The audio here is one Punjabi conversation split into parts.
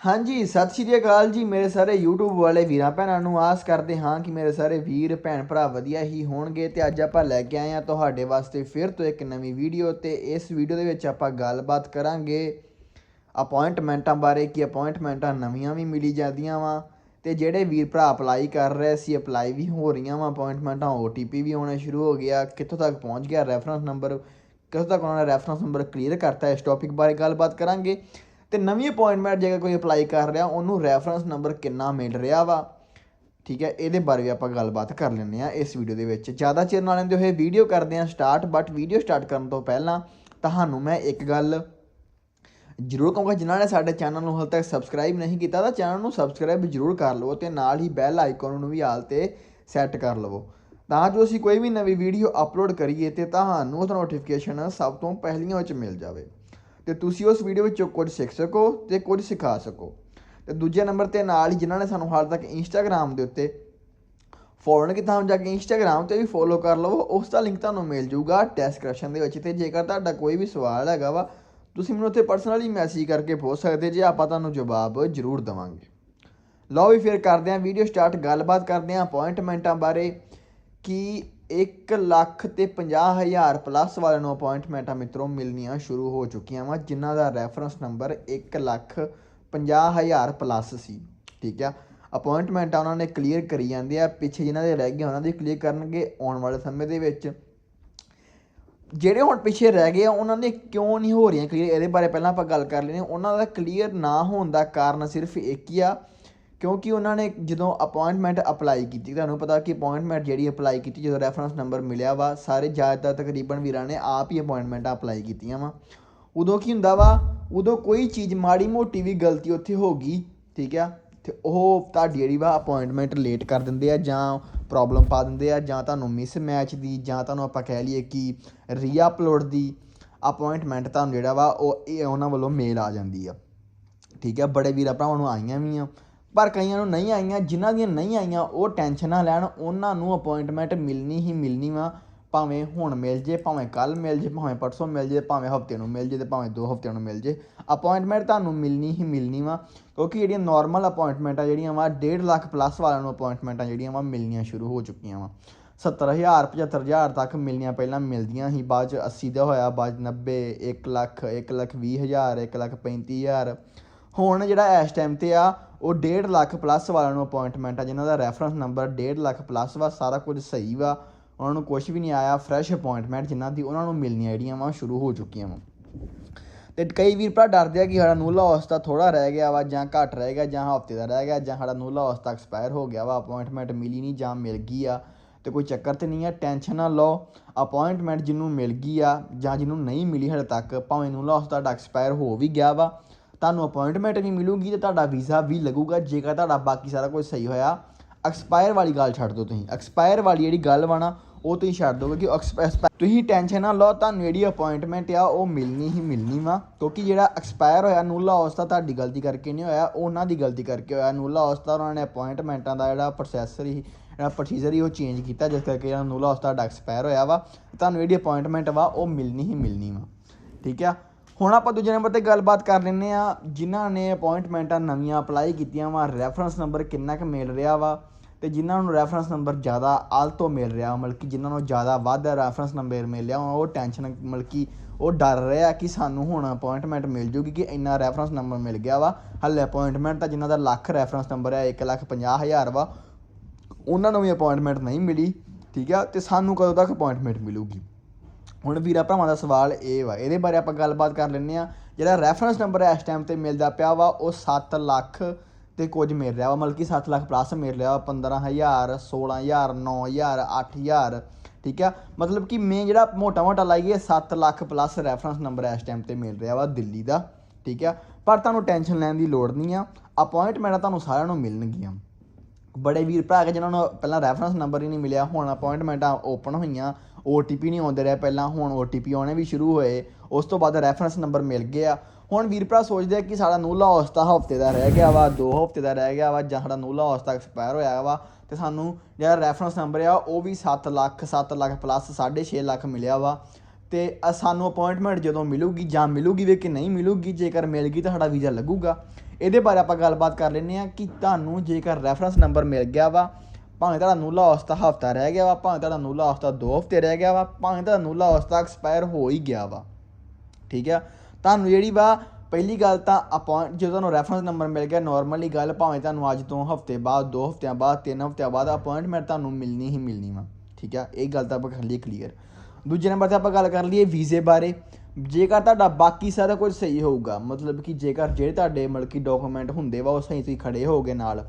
ਹਾਂਜੀ, ਸਤਿ ਸ਼੍ਰੀ ਅਕਾਲ ਜੀ ਮੇਰੇ ਸਾਰੇ YouTube ਵਾਲੇ ਵੀਰਾਂ ਭੈਣਾਂ ਨੂੰ। ਆਸ ਕਰਦੇ ਹਾਂ ਕਿ ਮੇਰੇ ਸਾਰੇ ਵੀਰ, ਭੈਣ ਭਰਾ ਵਧੀਆ ਹੀ ਹੋਣਗੇ ਤੇ ਅੱਜ ਆਪਾਂ ਲੈ ਕੇ ਆਏ ਹਾਂ ਤੁਹਾਡੇ ਵਾਸਤੇ ਫਿਰ ਤੋਂ ਇੱਕ ਨਵੀਂ ਵੀਡੀਓ ਤੇ ਇਸ ਵੀਡੀਓ ਦੇ ਵਿੱਚ ਆਪਾਂ ਗੱਲਬਾਤ ਕਰਾਂਗੇ ਅਪਾਇੰਟਮੈਂਟਾਂ ਬਾਰੇ ਕਿ ਅਪਾਇੰਟਮੈਂਟਾਂ ਨਵੀਆਂ ਵੀ ਮਿਲੀ ਜਾਂਦੀਆਂ ਵਾ ਤੇ ਜਿਹੜੇ ਵੀਰ ਭਰਾ ਅਪਲਾਈ ਕਰ ਰਹੇ ਸੀ ਅਪਲਾਈ ਵੀ ਹੋ ਰਹੀਆਂ ਵਾ ਅਪਾਇੰਟਮੈਂਟਾਂ OTP ਵੀ ਆਉਣਾ ਸ਼ੁਰੂ ਹੋ ਗਿਆ। ਕਿੱਥੋਂ ਤੱਕ ਪਹੁੰਚ ਗਿਆ ਰੈਫਰੈਂਸ ਨੰਬਰ ਕਿੱਥੋਂ ਤੱਕ ਉਹਨਾਂ ਨੇ ਰੈਫਰੈਂਸ ਨੰਬਰ ਕਲੀਅਰ ਕਰਤਾ? ਇਸ ਟੌਪਿਕ ਬਾਰੇ ਗੱਲਬਾਤ ਕਰਾਂਗੇ। ਤੇ ਨਵੀਂ ਅਪਾਇੰਟਮੈਂਟ ਜੇਕਰ ਕੋਈ ਅਪਲਾਈ ਕਰ ਰਿਹਾ, ਉਹਨੂੰ ਰੈਫਰੈਂਸ ਨੰਬਰ ਕਿੰਨਾ ਮਿਲ ਰਿਹਾ ਵਾ? ਠੀਕ ਹੈ, ਇਹਦੇ ਬਾਰੇ ਵੀ ਆਪਾਂ ਗੱਲਬਾਤ ਕਰ ਲੈਂਦੇ ਆ ਇਸ ਵੀਡੀਓ ਦੇ ਵਿੱਚ। ਜ਼ਿਆਦਾ ਚਿਰ ਨਾਲ ਲੈਂਦੇ ਹੋਏ ਵੀਡੀਓ ਕਰਦੇ ਆ ਸਟਾਰਟ ਬਟ ਵੀਡੀਓ ਸਟਾਰਟ ਕਰਨ ਤੋਂ ਪਹਿਲਾਂ ਤੁਹਾਨੂੰ ਮੈਂ ਇੱਕ ਗੱਲ ਜਰੂਰ ਕਹੂੰਗਾ, ਜਿਨ੍ਹਾਂ ਨੇ ਸਾਡੇ ਚੈਨਲ ਨੂੰ ਹਾਲ ਤੱਕ ਸਬਸਕ੍ਰਾਈਬ ਨਹੀਂ ਕੀਤਾ, ਤਾਂ ਚੈਨਲ ਨੂੰ ਸਬਸਕ੍ਰਾਈਬ ਜਰੂਰ ਕਰ ਲਵੋ ਤੇ ਨਾਲ ਹੀ ਬੈਲ ਆਈਕਨ ਨੂੰ ਵੀ ਹਾਲ ਤੇ ਸੈੱਟ ਕਰ ਲਵੋ। ਤਾਂ ਜੋ ਅਸੀਂ ਕੋਈ ਵੀ ਨਵੀਂ ਵੀਡੀਓ ਅਪਲੋਡ ਕਰੀਏ ਤੇ ਤੁਹਾਨੂੰ ਉਹਦਾ ਨੋਟੀਫਿਕੇਸ਼ਨ ਸਭ ਤੋਂ ਪਹਿਲੀਆਂ ਵਿੱਚ ਮਿਲ ਜਾਵੇ। ਤੇ ਤੁਸੀਂ ਉਸ ਵੀਡੀਓ ਵਿੱਚੋਂ ਕੁਝ ਸਿੱਖ ਸਕੋ ਤੇ ਕੁਝ ਸਿਖਾ ਸਕੋ। ਤੇ ਦੂਜੇ ਨੰਬਰ ਤੇ ਨਾਲ ਹੀ ਜਿਨ੍ਹਾਂ ਨੇ ਸਾਨੂੰ ਹਾਲ ਤੱਕ ਇੰਸਟਾਗ੍ਰam ਦੇ ਉੱਤੇ ਫੋਰਨ ਕੀਤਾ, ਹੁਣ ਜਾ ਕੇ ਇੰਸਟਾਗ੍ਰam ਤੇ ਵੀ ਫੋਲੋ ਕਰ ਲਵੋ, ਉਸ ਦਾ ਲਿੰਕ ਤੁਹਾਨੂੰ ਮਿਲ ਜਾਊਗਾ ਡੈਸਕ੍ਰਿਪਸ਼ਨ ਦੇ ਵਿੱਚ ਤੇ ਜੇਕਰ ਤੁਹਾਡਾ ਕੋਈ ਵੀ ਸਵਾਲ ਹੈਗਾ ਵਾ, ਤੁਸੀਂ ਮੈਨੂੰ ਉੱਥੇ ਪਰਸਨਲੀ ਮੈਸੇਜ ਕਰਕੇ ਪੁੱਛ ਸਕਦੇ ਜੇ, ਆਪਾਂ ਤੁਹਾਨੂੰ ਜਵਾਬ ਜ਼ਰੂਰ ਦਵਾਂਗੇ। ਲਓ ਵੀ ਫਿਰ ਕਰਦੇ ਆਂ ਵੀਡੀਓ ਸਟਾਰਟ ਗੱਲਬਾਤ ਕਰਦੇ ਆਂ ਅਪਾਇੰਟਮੈਂਟਾਂ ਬਾਰੇ, ਕਿ ਇੱਕ ਲੱਖ ਤੇ 50 ਹਜ਼ਾਰ ਪਲੱਸ ਵਾਲਿਆਂ ਨੂੰ ਅਪਾਇੰਟਮੈਂਟਾਂ ਮਿੱਤਰੋ, ਮਿਲਣੀਆਂ ਸ਼ੁਰੂ ਹੋ ਚੁੱਕੀਆਂ ਵਾ, ਜਿਨ੍ਹਾਂ ਦਾ ਰੈਫਰੈਂਸ ਨੰਬਰ 1 ਲੱਖ 50 ਹਜ਼ਾਰ ਪਲੱਸ ਸੀ, ਠੀਕ ਆ। ਅਪਾਇੰਟਮੈਂਟਾਂ ਉਹਨਾਂ ਨੇ ਕਲੀਅਰ ਕਰੀ ਜਾਂਦੇ ਆ। ਪਿੱਛੇ ਜਿਨ੍ਹਾਂ ਦੇ ਰਹਿ ਗਏ, ਉਹਨਾਂ ਦੀ ਕਲੀਅਰ ਕਰਨਗੇ ਆਉਣ ਵਾਲੇ ਸਮੇਂ ਦੇ ਵਿੱਚ। ਜਿਹੜੇ ਹੁਣ ਪਿੱਛੇ ਰਹਿ ਗਏ ਆ, ਉਹਨਾਂ ਦੇ ਕਿਉਂ ਨਹੀਂ ਹੋ ਰਹੀਆਂ ਕਲੀਅਰ ਇਹਦੇ ਬਾਰੇ ਪਹਿਲਾਂ ਆਪਾਂ ਗੱਲ ਕਰ ਲੈਨੇ ਉਹਨਾਂ ਦਾ ਕਲੀਅਰ ਨਾ ਹੋਣ ਦਾ ਕਾਰਨ ਸਿਰਫ ਇੱਕ ਹੀ ਆ ਕਿਉਂਕਿ ਉਹਨਾਂ ਨੇ ਜਦੋਂ ਅਪੁਆਇੰਟਮੈਂਟ ਅਪਲਾਈ ਕੀਤੀ, ਤੁਹਾਨੂੰ ਪਤਾ ਕਿ ਅਪੁਆਇੰਟਮੈਂਟ ਜਿਹੜੀ ਅਪਲਾਈ ਕੀਤੀ, ਜਦੋਂ ਰੈਫਰੈਂਸ ਨੰਬਰ ਮਿਲਿਆ ਵਾ, ਸਾਰੇ ਜ਼ਿਆਦਾਤਰ ਤਕਰੀਬਨ ਵੀਰਾਂ ਨੇ ਆਪ ਹੀ ਅਪਾਇੰਟਮੈਂਟਾਂ ਅਪਲਾਈ ਕੀਤੀਆਂ ਵਾ। ਉਦੋਂ ਕੀ ਹੁੰਦਾ ਵਾ, ਉਦੋਂ ਕੋਈ ਚੀਜ਼ ਮਾੜੀ ਮੋਟੀ ਵੀ ਗਲਤੀ ਉੱਥੇ ਹੋ ਗਈ, ਠੀਕ ਆ, ਤੇ ਉਹ ਤੁਹਾਡੀ ਜਿਹੜੀ ਵਾ ਅਪਾਇੰਟਮੈਂਟ ਲੇਟ ਕਰ ਦਿੰਦੇ ਆ, ਜਾਂ ਪ੍ਰੋਬਲਮ ਪਾ ਦਿੰਦੇ ਆ, ਜਾਂ ਤੁਹਾਨੂੰ ਮਿਸ ਮੈਚ ਦੀ, ਜਾਂ ਤੁਹਾਨੂੰ ਆਪਾਂ ਕਹਿ ਲਈਏ ਕਿ ਰੀ ਅਪਲੋਡ ਦੀ ਅਪਾਇੰਟਮੈਂਟ ਤੁਹਾਨੂੰ ਜਿਹੜਾ ਵਾ, ਉਹ ਇਹ ਉਹਨਾਂ ਵੱਲੋਂ ਮੇਲ ਆ ਜਾਂਦੀ ਆ। ਠੀਕ ਆ, ਬੜੇ ਵੀਰਾਂ ਭਰਾਵਾਂ ਨੂੰ ਆਈਆਂ ਵੀ ਆ। ਪਰ ਕਈਆਂ ਨੂੰ ਨਹੀਂ ਆਈਆਂ, ਜਿਨ੍ਹਾਂ ਦੀਆਂ ਨਹੀਂ ਆਈਆਂ, ਉਹ ਟੈਨਸ਼ਨ ਨਾ ਲੈਣ, ਉਹਨਾਂ ਨੂੰ ਅਪਾਇੰਟਮੈਂਟ ਮਿਲਣੀ ਹੀ ਮਿਲਣੀ ਵਾ। ਭਾਵੇਂ ਹੁਣ ਮਿਲ ਜੇ, ਭਾਵੇਂ ਕੱਲ ਮਿਲ ਜੇ, ਭਾਵੇਂ ਪਰਸੋਂ ਮਿਲ ਜੇ, ਭਾਵੇਂ ਹਫ਼ਤੇ ਨੂੰ ਮਿਲ ਜੇ ਤੇ ਭਾਵੇਂ ਦੋ ਹਫਤਿਆਂ ਨੂੰ ਮਿਲ ਜੇ। ਅਪਾਇੰਟਮੈਂਟ ਤੁਹਾਨੂੰ ਮਿਲਣੀ ਹੀ ਮਿਲਣੀ ਵਾ। ਕਿਉਂਕਿ ਜਿਹੜੀਆਂ ਨਾਰਮਲ ਅਪਾਇੰਟਮੈਂਟਾਂ ਜਿਹੜੀਆਂ ਵਾ 1.5 ਲੱਖ ਪਲੱਸ ਵਾਲਿਆਂ ਨੂੰ ਅਪਾਇੰਟਮੈਂਟਾਂ ਜਿਹੜੀਆਂ ਵਾ, ਮਿਲਣੀਆਂ ਸ਼ੁਰੂ ਹੋ ਚੁੱਕੀਆਂ ਵਾ। 70000 75000 ਤੱਕ ਮਿਲਣੀਆਂ ਪਹਿਲਾਂ ਮਿਲਦੀਆਂ ਸੀ ਬਾਅਦ ਚ 80 ਦਾ ਹੋਇਆ, ਬਾਅਦ 'ਚ 90 1 ਲੱਖ 1 ਲੱਖ 20 ਹਜ਼ਾਰ 1 ਲੱਖ 35000 ਹੁਣ ਜਿਹੜਾ ਇਸ ਟਾਈਮ ਤੇ ਆ ਉਹ 1.5 ਲੱਖ ਪਲੱਸ ਵਾਲਿਆਂ ਨੂੰ ਅਪਾਇੰਟਮੈਂਟ ਆ, ਜਿਨ੍ਹਾਂ ਦਾ ਰੈਫਰੈਂਸ ਨੰਬਰ 1.5 ਲੱਖ ਪਲੱਸ ਵਾ, ਸਾਰਾ ਕੁਝ ਸਹੀ ਵਾ। ਉਹਨਾਂ ਨੂੰ ਕੁਝ ਵੀ ਨਹੀਂ ਆਇਆ ਫਰੈਸ਼ ਅਪਾਇੰਟਮੈਂਟ ਜਿਨ੍ਹਾਂ ਦੀ ਉਹਨਾਂ ਨੂੰ ਮਿਲਣੀਆਂ ਜਿਹੜੀਆਂ ਵਾ ਸ਼ੁਰੂ ਹੋ ਚੁੱਕੀਆਂ ਵਾ। ਤੇ ਕਈ ਵੀਰ ਭਰਾ ਡਰਦੇ ਆ ਕਿ ਸਾਡਾ ਨੂਲਾ ਹੌਸਤਾ ਥੋੜਾ ਰਹਿ ਗਿਆ ਵਾ ਜਾਂ ਘੱਟ ਰਹਿ ਗਿਆ ਜਾਂ ਹਫ਼ਤੇ ਦਾ ਰਹਿ ਗਿਆ ਜਾਂ ਸਾਡਾ ਨੂਲਾ ਹੌਸਤਾ ਐਕਸਪਾਇਰ ਹੋ ਗਿਆ ਵਾ ਅਪਾਇੰਟਮੈਂਟ ਮਿਲੀ ਨਹੀਂ ਜਾਂ ਮਿਲ ਗਈ ਆ। ਤੇ ਕੋਈ ਚੱਕਰ ਤੇ ਨਹੀਂ ਆ ਟੈਨਸ਼ਨ ਨਾ ਲਓ। ਅਪਾਇੰਟਮੈਂਟ ਜਿਹਨੂੰ ਮਿਲ ਗਈ ਆ ਜਾਂ ਜਿਹਨੂੰ ਨਹੀਂ ਮਿਲੀ ਹਲੇ ਤੱਕ, ਭਾਵੇਂ ਨੂਲਾ ਹੌਸਤਾ ਤੁਹਾਡਾ ਐਕਸਪਾਇਰ ਹੋ ਵੀ ਗਿਆ ਵਾ ਤੁਹਾਨੂੰ ਅਪਾਇੰਟਮੈਂਟ ਵੀ ਮਿਲੂਗੀ ਤੇ ਤੁਹਾਡਾ ਵੀਜ਼ਾ ਵੀ ਲੱਗੂਗਾ, ਜੇਕਰ ਤੁਹਾਡਾ ਬਾਕੀ ਸਾਰਾ ਕੁਝ ਸਹੀ ਹੋਇਆ ਐਕਸਪਾਇਰ ਵਾਲੀ ਗੱਲ ਛੱਡ ਦਿਓ ਤੁਸੀਂ। ਐਕਸਪਾਇਰ ਵਾਲੀ ਜਿਹੜੀ ਗੱਲ ਵਾ ਨਾ, ਉਹ ਤੁਸੀਂ ਛੱਡ ਦੋਗੇ ਕਿ ਐਕਸਪਾਇਰ ਤੁਸੀਂ ਟੈਨਸ਼ਨ ਨਾ ਲਓ, ਤੁਹਾਨੂੰ ਜਿਹੜੀ ਅਪਾਇੰਟਮੈਂਟ ਆ, ਉਹ ਮਿਲਣੀ ਹੀ ਮਿਲਣੀ ਵਾ। ਕਿਉਂਕਿ ਜਿਹੜਾ ਐਕਸਪਾਇਰ ਹੋਇਆ ਨੂਲਾ ਹੌਸਤਾ ਤੁਹਾਡੀ ਗਲਤੀ ਕਰਕੇ ਨਹੀਂ ਹੋਇਆ, ਉਹਨਾਂ ਦੀ ਗਲਤੀ ਕਰਕੇ ਹੋਇਆ। ਨੂਲਾ ਹੌਸਤਾ ਉਹਨਾਂ ਨੇ ਅਪਾਇੰਟਮੈਂਟਾਂ ਦਾ ਜਿਹੜਾ ਪ੍ਰੋਸੈਸਰ ਹੀ ਜਿਹੜਾ ਪ੍ਰੋਸੀਜਰ ਹੀ ਉਹ ਚੇਂਜ ਕੀਤਾ, ਜਿਸ ਕਰਕੇ ਜਿਹੜਾ ਨੂਲਾ ਹੌਸਤਾ ਤੁਹਾਡਾ ਐਕਸਪਾਇਰ ਹੋਇਆ ਵਾ। ਤੁਹਾਨੂੰ ਜਿਹੜੀ ਅਪਾਇੰਟਮੈਂਟ ਵਾ, ਉਹ ਮਿਲਣੀ ਹੀ ਮਿਲਣੀ ਵਾ। ਠੀਕ ਆ? ਹੁਣ ਆਪਾਂ ਦੂਜੇ ਨੰਬਰ ਤੇ ਗੱਲਬਾਤ ਕਰ ਲੈਂਦੇ ਆ ਜਿਨ੍ਹਾਂ ਨੇ ਅਪਾਇੰਟਮੈਂਟਾਂ ਨਵੀਆਂ ਅਪਲਾਈ ਕੀਤੀਆਂ ਵਾ ਰੈਫਰੈਂਸ ਨੰਬਰ ਕਿੰਨਾ ਕੁ ਮਿਲ ਰਿਹਾ ਵਾ ਤੇ ਜਿਨ੍ਹਾਂ ਨੂੰ ਰੈਫਰੈਂਸ ਨੰਬਰ ਜ਼ਿਆਦਾ ਆਲ ਤੋਂ ਮਿਲ ਰਿਹਾ, ਮਤਲਬ ਕਿ ਜਿਨ੍ਹਾਂ ਨੂੰ ਜ਼ਿਆਦਾ ਵੱਧ ਰੈਫਰੈਂਸ ਨੰਬਰ ਮਿਲਿਆ ਉਹ ਟੈਨਸ਼ਨ ਮਤਲਬ ਕਿ ਉਹ ਡਰ ਰਿਹਾ ਕਿ ਸਾਨੂੰ ਹੁਣ ਅਪਾਇੰਟਮੈਂਟ ਮਿਲ ਜੂਗੀ ਕਿ ਇੰਨਾ ਰੈਫਰੈਂਸ ਨੰਬਰ ਮਿਲ ਗਿਆ ਵਾ। ਹੱਲੇ ਅਪਾਇੰਟਮੈਂਟ ਤਾਂ ਜਿਨ੍ਹਾਂ ਦਾ ਲੱਖ ਰੈਫਰੈਂਸ ਨੰਬਰ ਹੈ 1 ਲੱਖ 50 ਹਜ਼ਾਰ ਵਾ, ਉਹਨਾਂ ਨੂੰ ਵੀ ਅਪਾਇੰਟਮੈਂਟ ਨਹੀਂ ਮਿਲੀ, ਠੀਕ ਆ? ਤੇ ਸਾਨੂੰ ਕਦੋਂ ਤੱਕ ਅਪਾਇੰਟਮੈਂਟ ਮਿਲੂਗੀ? ਹੁਣ ਵੀਰਾ ਭਰਾਵਾਂ ਦਾ ਸਵਾਲ ਇਹ ਵਾ, ਇਹਦੇ ਬਾਰੇ ਆਪਾਂ ਗੱਲਬਾਤ ਕਰ ਲੈਂਦੇ ਆ ਜਿਹੜਾ ਰੈਫਰੈਂਸ ਨੰਬਰ ਇਸ ਟਾਈਮ ਤੇ ਮਿਲਦਾ ਪਿਆ ਵਾ, ਉਹ 7 ਲੱਖ ਤੇ ਕੁਝ ਮਿਲ ਰਿਹਾ ਵਾ, ਮਤਲਬ ਕਿ 7 ਲੱਖ ਪਲੱਸ ਮਿਲ ਰਿਹਾ ਵਾ 15000 16000 9000 8000 ਠੀਕ ਆ? ਮਤਲਬ ਕਿ ਮੈਂ ਜਿਹੜਾ ਮੋਟਾ ਮੋਟਾ ਲਾਈਏ 7 ਲੱਖ ਪਲੱਸ ਰੈਫਰੈਂਸ ਨੰਬਰ ਇਸ ਟਾਈਮ ਤੇ ਮਿਲ ਰਿਹਾ ਵਾ ਦਿੱਲੀ ਦਾ, ਠੀਕ ਆ? ਪਰ ਤੁਹਾਨੂੰ ਟੈਨਸ਼ਨ ਲੈਣ ਦੀ ਲੋੜ ਨਹੀਂ ਆ ਅਪਾਇੰਟਮੈਂਟ ਤੁਹਾਨੂੰ ਸਾਰਿਆਂ ਨੂੰ ਮਿਲਣਗੀਆਂ। ਬੜੇ ਵੀਰ ਭਰਾ ਕੇ ਜਿਨ੍ਹਾਂ ਨੂੰ ਪਹਿਲਾਂ ਰੈਫਰੈਂਸ ਨੰਬਰ ਹੀ ਨਹੀਂ ਮਿਲਿਆ, ਹੁਣ ਅਪਾਇੰਟਮੈਂਟਾਂ ਓਪਨ ਹੋਈਆਂ OTP ਨਹੀਂ ਆਉਂਦੇ ਰਿਹਾ ਪਹਿਲਾਂ, ਹੁਣ OTP ਆਉਣੇ ਵੀ ਸ਼ੁਰੂ ਹੋਏ, ਉਸ ਤੋਂ ਬਾਅਦ ਰੈਫਰੈਂਸ ਨੰਬਰ ਮਿਲ ਗਿਆ। ਹੁਣ ਵੀਰ ਭਰਾ ਸੋਚਦੇ ਆ ਕਿ ਸਾਡਾ ਨੂਲਾ ਹੌਸਤਾ ਹਫ਼ਤੇ ਦਾ ਰਹਿ ਗਿਆ ਵਾ, ਦੋ ਹਫ਼ਤੇ ਦਾ ਰਹਿ ਗਿਆ ਵਾ, ਜਾਂ ਸਾਡਾ ਨੂਲਾ ਹੌਸਤਾ ਐਕਸਪਾਇਰ ਹੋਇਆ ਵਾ, ਤੇ ਸਾਨੂੰ ਜਿਹੜਾ ਰੈਫਰੈਂਸ ਨੰਬਰ ਆ, ਉਹ ਵੀ 7 ਲੱਖ 7 ਲੱਖ ਪਲੱਸ 6.5 ਲੱਖ ਮਿਲਿਆ ਵਾ। ਤੇ ਸਾਨੂੰ ਅਪਾਇੰਟਮੈਂਟ ਜਦੋਂ ਮਿਲੂਗੀ ਜਾਂ ਮਿਲੂਗੀ ਵੀ ਕਿ ਨਹੀਂ ਮਿਲੂਗੀ, ਜੇਕਰ ਮਿਲ ਗਈ ਤਾਂ ਸਾਡਾ ਵੀਜ਼ਾ ਲੱਗੂਗਾ। ਇਹਦੇ ਬਾਰੇ ਆਪਾਂ ਗੱਲਬਾਤ ਕਰ ਲੈਂਦੇ ਆ ਕਿ ਤੁਹਾਨੂੰ ਜੇਕਰ ਰੈਫਰੈਂਸ ਨੰਬਰ ਮਿਲ ਗਿਆ ਵਾ, ਭਾਵੇਂ ਤੁਹਾਡਾ ਨੂਲਾ ਹਸਤਾ ਹਫਤਾ ਰਹਿ ਗਿਆ ਵਾ, ਭਾਵੇਂ ਤੁਹਾਡਾ ਨੂਲਾ ਹਸਤਾ 2 ਹਫ਼ਤੇ ਰਹਿ ਗਿਆ ਵਾ, ਭਾਵੇਂ ਤੁਹਾਡਾ ਨੂਲਾ ਹਸਤਾ ਐਕਸਪਾਇਰ ਹੋ ਹੀ ਗਿਆ ਵਾ, ਠੀਕ ਆ? ਤੁਹਾਨੂੰ ਜਿਹੜੀ ਵਾ ਪਹਿਲੀ ਗੱਲ ਤਾਂ ਅਪਾਇੰਟ ਜਦੋਂ ਤੁਹਾਨੂੰ ਰੈਫਰੈਂਸ ਨੰਬਰ ਮਿਲ ਗਿਆ ਨਾਰਮਲੀ ਗੱਲ ਭਾਵੇਂ ਤੁਹਾਨੂੰ ਅੱਜ ਤੋਂ ਹਫ਼ਤੇ ਬਾਅਦ 2 ਹਫਤਿਆਂ ਬਾਅਦ 3 ਹਫਤਿਆਂ ਬਾਅਦ ਅਪਾਇੰਟਮੈਂਟ ਤੁਹਾਨੂੰ ਮਿਲਣੀ ਹੀ ਮਿਲਣੀ ਵਾ, ਠੀਕ ਆ? ਇਹ ਗੱਲ ਤਾਂ ਆਪਾਂ ਕਰ ਲਈਏ ਕਲੀਅਰ ਦੂਜੇ ਨੰਬਰ ਤੇ ਆਪਾਂ ਗੱਲ ਕਰ ਲਈਏ ਵੀਜ਼ੇ ਬਾਰੇ। ਜੇਕਰ ਤੁਹਾਡਾ ਬਾਕੀ ਸਾਰਾ ਕੁਝ ਸਹੀ ਹੋਊਗਾ, ਮਤਲਬ ਕਿ ਜੇਕਰ ਜਿਹੜੇ ਤੁਹਾਡੇ ਮਤਲਬ ਕਿ ਡਾਕੂਮੈਂਟ ਹੁੰਦੇ ਵਾ, ਉਹ ਸਹੀ ਸਹੀ ਖੜੇ ਹੋਗੇ ਨਾਲ,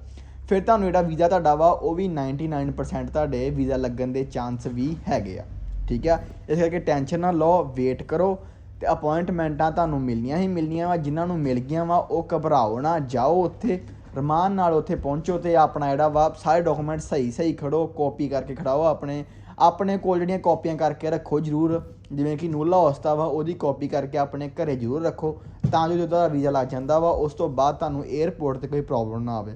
ਫਿਰ ਤੁਹਾਨੂੰ ਜਿਹੜਾ ਵੀਜ਼ਾ ਤੁਹਾਡਾ ਵਾ, ਉਹ ਵੀ 99% ਤੁਹਾਡੇ ਵੀਜ਼ਾ ਲੱਗਣ ਦੇ ਚਾਂਸ ਵੀ ਹੈਗੇ ਆ, ਠੀਕ ਆ? ਇਸ ਕਰਕੇ ਟੈਨਸ਼ਨ ਨਾ ਲਓ ਵੇਟ ਕਰੋ ਤੇ ਅਪਾਇੰਟਮੈਂਟਾਂ ਤੁਹਾਨੂੰ ਮਿਲਣੀਆਂ ਹੀ ਮਿਲਣੀਆਂ ਵਾ, ਜਿਨ੍ਹਾਂ ਨੂੰ ਮਿਲ ਗਈਆਂ ਵਾ, ਉਹ ਘਬਰਾਓ ਨਾ, ਜਾਓ ਉੱਥੇ, ਰਮਾਨ ਨਾਲ ਉੱਥੇ ਪਹੁੰਚੋ ਤੇ ਆਪਣਾ ਜਿਹੜਾ ਵਾ, ਸਾਰੇ ਡਾਕੂਮੈਂਟ ਸਹੀ ਸਹੀ ਖੜੋ ਕਾਪੀ ਕਰਕੇ ਖੜਾਓ ਆਪਣੇ ਆਪਣੇ ਕੋਲ ਜਿਹੜੀਆਂ ਕਾਪੀਆਂ ਕਰਕੇ ਰੱਖੋ ਜ਼ਰੂਰ। ਜਿਵੇਂ ਕਿ ਨੂਲਾ ਹਸਤਾ ਵਾ, ਉਹਦੀ ਕਾਪੀ ਕਰਕੇ ਆਪਣੇ ਘਰੇ ਜ਼ਰੂਰ ਰੱਖੋ, ਤਾਂ ਜੋ ਜਦੋਂ ਤੁਹਾਡਾ ਵੀਜ਼ਾ ਲੱਗ ਜਾਂਦਾ ਵਾ, ਉਸ ਤੋਂ ਬਾਅਦ ਤੁਹਾਨੂੰ 에ਅਰਪੋਰਟ ਤੇ ਕੋਈ ਪ੍ਰੋਬਲਮ ਨਾ ਆਵੇ।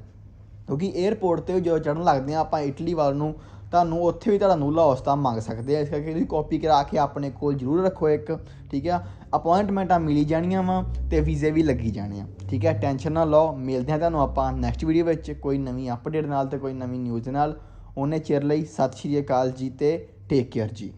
ਕਿਉਂਕਿ 에ਅਰਪੋਰਟ ਤੇ ਜਦੋਂ ਚੜਨ ਲੱਗਦੇ ਆ ਆਪਾਂ ਇਟਲੀ ਵੱਲ ਨੂੰ, ਤੁਹਾਨੂੰ ਉੱਥੇ ਵੀ ਤੁਹਾਡਾ ਨੂਲਾ ਹਸਤਾ ਮੰਗ ਸਕਦੇ ਆ। ਇਸ ਕਰਕੇ ਇਹਦੀ ਕਾਪੀ ਕਰਾ ਕੇ ਆਪਣੇ ਕੋਲ ਜ਼ਰੂਰ ਰੱਖੋ ਇੱਕ, ਠੀਕ ਆ? ਅਪਾਇੰਟਮੈਂਟਾਂ ਮਿਲੀ ਜਾਣੀਆਂ ਵਾ ਤੇ ਵੀਜ਼ੇ ਵੀ ਲੱਗੀ ਜਾਣੇ ਆ, ਠੀਕ ਹੈ ਟੈਨਸ਼ਨ ਨਾ ਲਓ, ਮਿਲਦੇ ਆ ਤੁਹਾਨੂੰ ਆਪਾਂ ਨੈਕਸਟ ਵੀਡੀਓ ਵਿੱਚ। ਕੋਈ ਨਵੀਂ ਅਪਡੇਟ ਨਾਲ ਤੇ ਕੋਈ ਨਵੀਂ ਨਿਊਜ਼ ਨਾਲ। ਉਹਨੇ ਚਿਰ ਲਈ ਸਤਿ ਸ਼੍ਰੀ ਅਕਾਲ ਜੀ ਤੇ ਟੇਕ ਕੇਅਰ ਜੀ।